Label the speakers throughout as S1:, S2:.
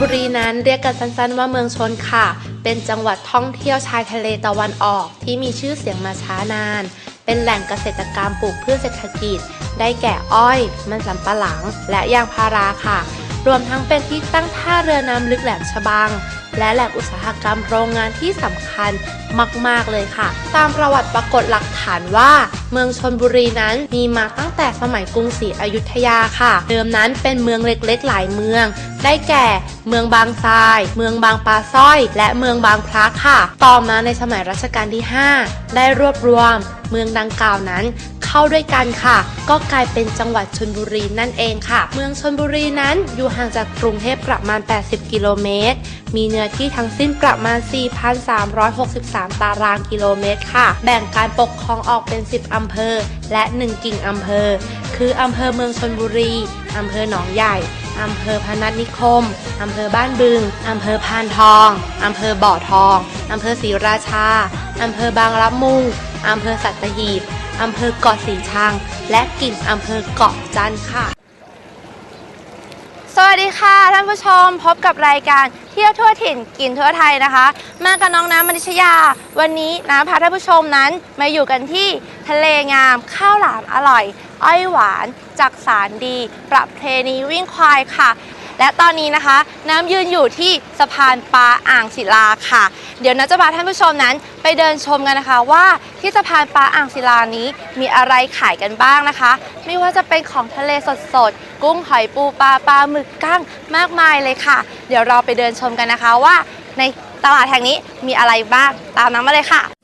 S1: บุรีนั้นเรียกกันสั้นๆว่าเมืองชนค่ะ เป็นจังหวัดท่องเที่ยวชายทะเลตะวันออกที่มีชื่อเสียงมาช้านาน เป็นแหล่งเกษตรกรรมปลูกพืชเศรษฐกิจ ได้แก่อ้อย มันสำปะหลัง และยางพาราค่ะ รวมทั้งเป็นที่ตั้งท่าเรือน้ำลึกแหลมฉบัง และแหล่งอุตสาหกรรมโรงงานที่สำคัญมาก ๆ เลยค่ะ ตามประวัติปรากฏหลักฐานว่า เมืองชนบุรีนั้นมีมาตั้งแต่สมัยกรุงศรีอยุธยาค่ะ เดิมนั้นเป็นเมืองเล็กๆ หลายเมือง ได้แก่ เมืองบางทราย เมืองบางปลาสร้อย และเมืองบางพระค่ะ ต่อมาในสมัยรัชกาลที่ 5 ได้รวบรวม เมืองดังกล่าวนั้น เข้าด้วยกันค่ะ ก็กลายเป็นจังหวัดชนบุรีนั่นเองค่ะ เมืองชนบุรีนั้นอยู่ห่างจากกรุงเทพประมาณ 80 กิโลเมตร มีเนื้อที่ทั้งสิ้นประมาณ 4,363 ตารางกิโลเมตรค่ะ แบ่งการปกครองออกเป็น 10 อำเภอ และ 1 กิ่งอำเภอ คืออำเภอเมืองชนบุรี อำเภอหนองใหญ่อำเภอพนัสนิคม อำเภอบ้านบึง อำเภอพานทอง อำเภอบ่อทอง อำเภอศรีราชา อำเภอบางละมุง อำเภอสัตหีบอำเภอเกาะสีชัง และกิ่งอำเภอเกาะจันทร์ค่ะ สวัสดีค่ะท่านผู้ชมพบกับรายการเที่ยวทั่วถิ่นกินทั่วไทยนะคะ มากับน้องน้ำมณิชยา วันนี้น้ำพาท่านผู้ชมนั้นมาอยู่กันที่ทะเลงามข้าวหลามอร่อย อ้อยหวาน จักสารดี ประเพณีวิ่งควายค่ะ และตอนนี้นะคะ น้ำยืนอยู่ที่สะพานปลาอ่างศิลาค่ะ เดี๋ยวน้าจะพาท่านผู้ชมนั้น ไปเดินชมกันนะคะว่าที่สะพานปลาอ่างศิลานี้มีอะไรขายกันบ้างนะคะ ไม่ว่าจะเป็นของทะเลสดๆ กุ้งหอยปูปลาปลาหมึกกั้งมากมายเลยค่ะ เดี๋ยวเราไปเดินชมกันนะคะว่าในตลาดแห่งนี้มีอะไรบ้างตามน้ำมาเลยค่ะ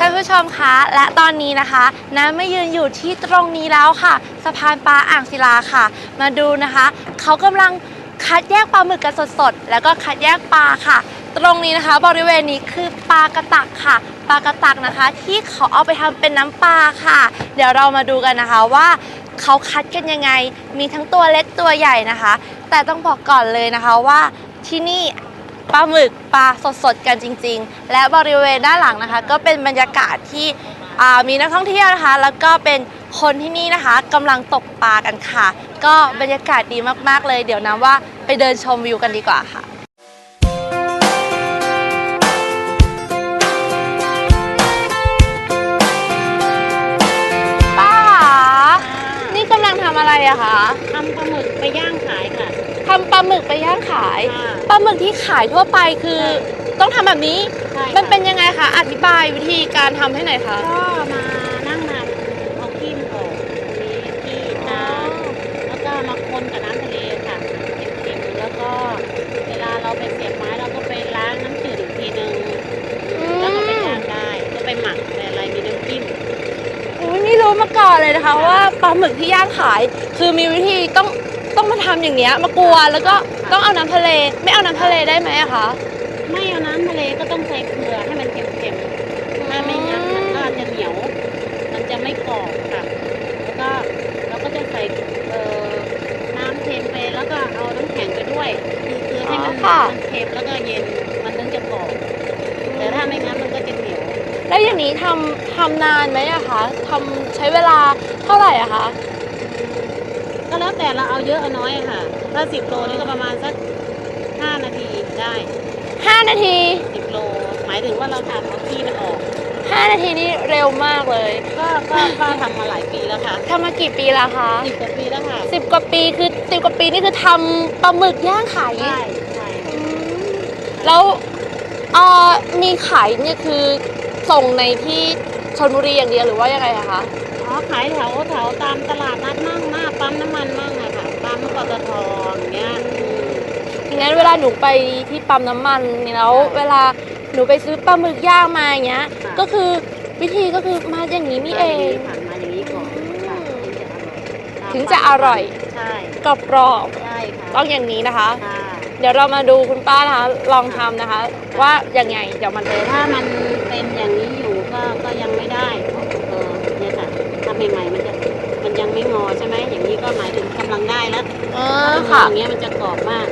S1: ท่านผู้ชมคะและตอนนี้นะคะน้ำไม่ยืนอยู่ที่ตรงนี้แล้วค่ะ สะพานปลาอ่างศิลาค่ะ มาดูนะคะ เขากำลังคัดแยกปลาหมึกกันสดๆ แล้วก็คัดแยกปลาค่ะ ตรงนี้นะคะ บริเวณนี้คือปลากระตักค่ะ ปลากระตักนะคะ ที่เขาเอาไปทำเป็นน้ำปลาค่ะ เดี๋ยวเรามาดูกันนะคะว่าเขาคัดกันยังไง มีทั้งตัวเล็กตัวใหญ่นะคะ แต่ต้องบอกก่อนเลยนะคะว่าที่นี่ ปลาหมึกปลาสดๆกันจริง ๆ และบริเวณด้านหลังนะคะ ก็เป็นบรรยากาศที่มีนักท่องเที่ยวนะคะ แล้วก็เป็นคนที่นี่นะคะกำลังตกปลากันค่ะ ก็บรรยากาศดีมากๆเลย เดี๋ยวนะว่าไปเดินชมวิวกันดีกว่าค่ะป้าคะนี่กำลังทำอะไรอะคะ
S2: ทำปลาหมึกไปย่างขายค่ะ
S1: ทำปลาหมึกไปย่างขาย
S2: ค่ะ
S1: ปลาหมึกที่ขายทั่วไปคือต้องทำแบบนี้
S2: ใช่ค่ะ
S1: มันเป็นยังไงคะอธิบายวิธีการทำให้หน่อยค่ะ
S2: ก็มานั่งนำเอาขี้มนออกตรงนี้ขี้น้ำแล้วก็มาคนกับน้ำทะเลค่ะเค็มๆแล้วก็เวลาเราไปเสียบไม้เราก็ไปล้างน้ำจืดอีกทีนึงแล้วก็ไปย่างได้ก็ไปหมักแต่อะไรมีน้ำจิ้ม
S1: อุ๊ยไม่รู้มาก่อนเลยนะคะว่าปลาหมึกที่ย่างขาย คือมีวิธีต้อง ต้องมาทำอย่างเงี้ยมากวนแล้วก็ต้องเอาน้ำทะเลไม่เอาน้ำทะเลได้ไหมอะคะ
S2: ไม่เอาน้ำทะเลก็ต้องใส่เกลือให้มันเค็มๆถ้าไม่งั้นมันก็จะเหนียว มันจะไม่กรอบค่ะ แล้วก็เราก็จะใส่เอ่อน้ำเค็มไปแล้วก็เอาน้ำแข็งไปด้วยคือคือให้มัน
S1: อ๋อค่ะ
S2: มันเค็มแล้วก็เย็นมันถึงจะกรอบแต่ถ้าไม่งั้นมันก็จะเหนียว
S1: แล้วอย่างนี้ทำทำนานไหมอะคะทำใช้เวลาเท่าไหร่อะคะ
S2: ก็ แล้วแต่เราเอาเยอะเอาน้อยอะค่ะ ถ้าสิบโลนี่ก็ประมาณสักห้านาทีได้
S1: 5นาที
S2: สิบโล หมายถึงว่าเราทำเอาขี้มันออก
S1: 5 นาทีนี่เร็วมากเลย
S2: ก็ก็ก็ทำมาหลายปีแล้วค่ะ
S1: ทำมากี่ปีแล้วคะ
S2: สิบกว่าปีแล้วค่ะ
S1: สิบกว่าปีคือสิบกว่าปีนี่คือทำปลาหมึกย่างขาย
S2: ใช่ใช่
S1: อืมแล้วเอ่อมีขายเนี่ยคือส่งในที่ชนบุรีอย่างเดียวหรือว่ายังไงอะคะ
S2: อ๋อขายแถวแถวตามตลาดนัดมั่งหน้าปั๊มน้ำมันมั่งอะค่ะปั๊มปตทอย่างเงี้ยอืม
S1: งั้นเวลาหนูไปที่ปั๊มน้ำมันเนี่ยแล้วเวลาหนูไปซื้อปลาหมึกย่างมาอย่างเงี้ย
S2: ค่ะ
S1: ก็คือวิธีก็คือมาอย่างนี้นี่เอง
S2: ผ่านมาอย่างนี้ก่อนค่ะ
S1: ถึงจะอร่อย
S2: ใช่
S1: กรอบกรอบ
S2: ใช่ค่ะ
S1: ๆต้องอย่างนี้นะคะ
S2: ค่ะ
S1: เดี๋ยวเรามาดูคุณป้านะคะลองทำนะคะ ว่ายังไงเดี๋ยวมัน
S2: แต่ถ้ามันเป็นอย่างนี้อยู่ก็ก็ยังไม่ได้เออเนี่ยค่ะถ้าใหม่ๆมันจะมันยั งไม่งอใช่ไหมอย่างนี้ก็หมายถึงกำลังได้แล้ว
S1: เอ
S2: ถ้า
S1: อ
S2: มันงอ
S1: ค่ะ
S2: อย่างเงี้ยมันจะกรอบมาก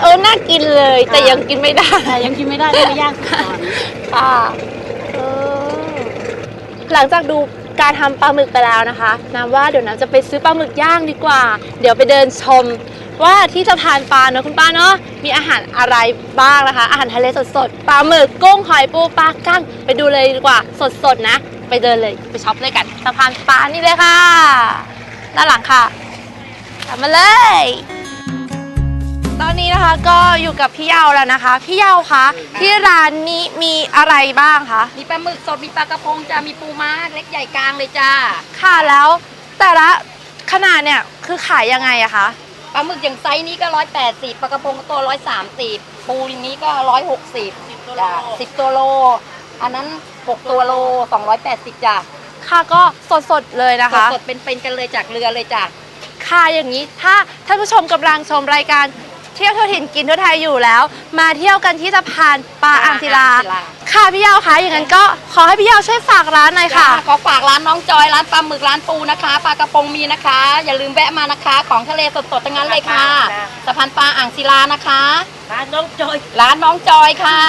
S1: เออ น่ากินเลย แต่
S2: ค่ะ
S1: ยังกินไม่ได้
S2: แต่ยังกินไม่ได้ต้องไปย่างก่อน
S1: ค่ะเออหลังจากดูการทำปลาหมึกไปแล้วนะคะน้ำว่าเดี๋ยวน้ำจะไปซื้อปลาหมึกย่างดีกว่า เดี๋ยวไปเดินชม ว่าที่สะพานปลาเนอะคุณป้าเนาะมีอาหารอะไรบ้างนะคะ อาหารทะเลสดๆปลาหมึกกุ้งหอยปูปลากั้งไปดูเลยดีกว่าสดๆนะ ไปเดินเลยไปช็อปเลยกันสะพานปลานี่เลยค่ะ ด้านหลังค่ะตามมาเลย ตอนนี้นะคะก็อยู่กับพี่เยาแล้วนะคะ พี่เยาคะที่ร้านนี้มีอะไรบ้างคะ
S3: มีปลาหมึกสด มีปลากระพงจ้า มีปูม้าเล็กใหญ่กลางเลยจ้า
S1: ค่ะแล้วแต่ละขนาดเนี่ยคือขายยังไงอะคะ
S3: ปลาหมึกอย่างไซส์นี้ก็ร้อยแปดสิบปลากระพงก็ตัวร้อยสามสิบปูอย่างนี้ก็ร้อยหกสิบจ้าสิบตัวโล อันนั้นหกตัวโลสองร้อยแปดสิบจ้า
S1: ค่ะก็สดๆเลยนะคะ
S3: สดๆเป็นๆกันเลยจากเรือเลยจ้า
S1: ค่ะอย่างนี้ถ้าท่านผู้ชมกำลังชมรายการเที่ยวทั่วถิ่นกินทั่วไทยอยู่แล้ว มาเที่ยวกันที่สะพานปลาอ่างศิลาค่ะพี่เยาคะอย่างนั้นก็ขอให้พี่เยาช่วยฝากร้านหน่อย
S3: จ้า
S1: ค่ะ
S3: ขอฝากร้านน้องจอยร้านปลาหมึกร้านปูนะคะปลากระพงมีนะคะ อย่าลืมแวะมานะคะ ของทะเลสดๆทั้งนั้นเลยค่ะสะพานปลาอ่างศิลานะคะ
S2: ร้านน้องจอย
S3: ร้านน้องจอยค่ะ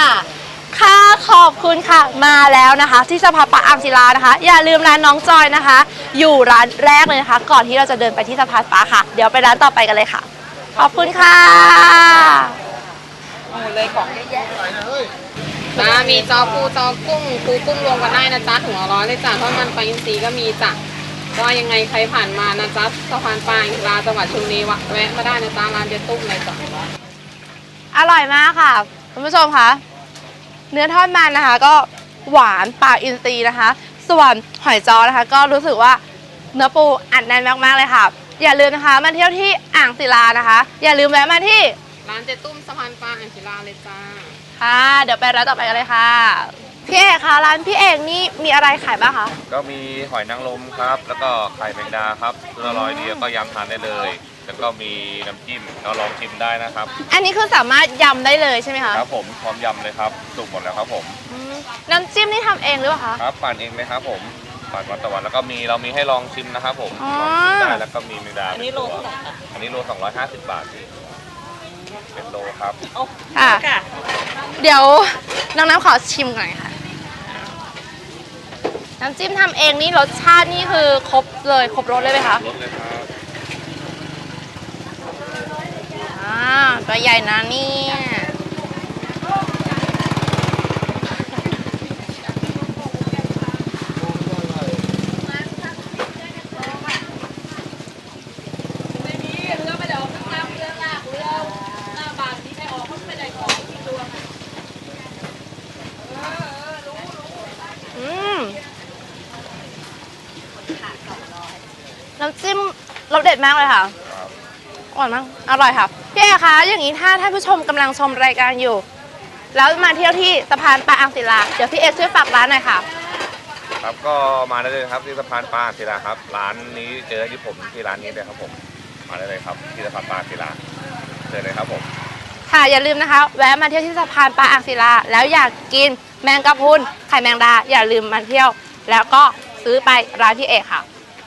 S1: ค่ะขอบคุณค่ะมาแล้วนะคะ ที่สะพานปลาอ่างศิลานะคะ อย่าลืมร้านน้องจอยนะคะ อยู่ร้านแรกเลยนะคะ ก่อนที่เราจะเดินไปที่สะพานปลาค่ะ เดี๋ยวไปร้านต่อไปกันเลยค่ะ ขอบคุณค่ะ
S4: จ้ามีจอปูจอกุ้งปูกุ้งรวมกันได้นะจ๊ะถุงละร้อยเลยจ้ะทอดมันปลาอินทรีก็มีจ้ะว่ายังไงใครผ่านมานะจ๊ะสะพานปลาอินทราจังหวัดชลบุรีวะแวะมาได้นะจ๊ะร้านเจ๊ตุ้มเลยจ้ะ
S1: อร่อยมากค่ะคุณผู้ชมคะ เนื้อทอดมันนะคะ ก็หวานปลาอินทรีนะคะ ส่วนหอยจ้อนะคะ ก็รู้สึกว่าเนื้อปูอัดแน่นมากๆเลยค่ะ อย่าลืมนะคะมาเที่ยวที่อ่างศิลานะคะ อย่าลืมแวะมาที่
S4: ร้านเจ๊ตุ้มสะพานปลาอังศิลาเลยจ้า
S1: ค่ะ เดี๋ยวไปร้านต่อไปกันเลยค่ะพี่เอกคะร้านพี่เอกนี่มีอะไรขายบ้างคะ
S5: ก็มีหอยนางรมครับ แล้วก็ไข่แมงดาครับตัวละร้อยเดียวก็ยำทานได้เลย แล้วก็มีน้ำจิ้มก็ลองชิมได้นะครับ
S1: อันนี้คือสามารถยำได้เลยใช่ไหมคะ
S5: ครับผมพร้อมยำเลยครับ สุกหมดแล้วครับผม
S1: อืมน้ำจิ้มนี่ทำเองหรือเปล่าคะ
S5: ครับปั่นเองเลยครับผมปั่นวันต่อวันแล้วก็มีเรามีให้ลองชิมนะครับผม
S1: อ๋อ
S5: ลองชิมได้แล้วก็มีแมงดาเป็นตัวอันนี้โล250 บาทพี่เป็นโลครับ
S1: ค่ะ
S2: ค่ะ
S1: เดี๋ยวน้องน้ำขอชิมก่อนค่ะ น้ำจิ้มทำเองนี่รสชาตินี่คือครบเลยครบรสเลยไหมคะ
S5: รสเลยครับ
S1: อ่าตัวใหญ่นะเนี่ย อืมน้ำจิ้มรสเด็ดมากเลยค่ะ
S5: ครับ
S1: อร่อยมากอร่อยค่ะพี่เอกคะอย่างนี้ถ้าท่านผู้ชมกำลังชมรายการอยู่ แล้วมาเที่ยวที่สะพานปลาอ่างศิลาเดี๋ยวพี่เอกช่วยฝากร้านหน่อยค่ะ
S5: ครับก็มาได้เลยครับที่สะพานปลาศิลาครับ ร้านนี้เจอที่ผมที่ร้านนี้เลยครับผม มาได้เลยครับ ที่สะพานปลาศิลาเจอเลยครับผม
S1: ค่ะอย่าลืมนะคะ แวะมาเที่ยวที่สะพานปลาอ่างศิลาแล้วอยากกินแมงกะพรุนไข่แมงดาอย่าลืมมาเที่ยว แล้วก็ซื้อไปร้านพี่เอกค่ะ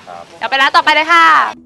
S5: ครับ
S1: เดี๋ยวไปร้านต่อไปเลยค่ะ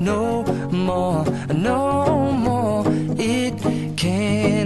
S6: no more, no more. It cannot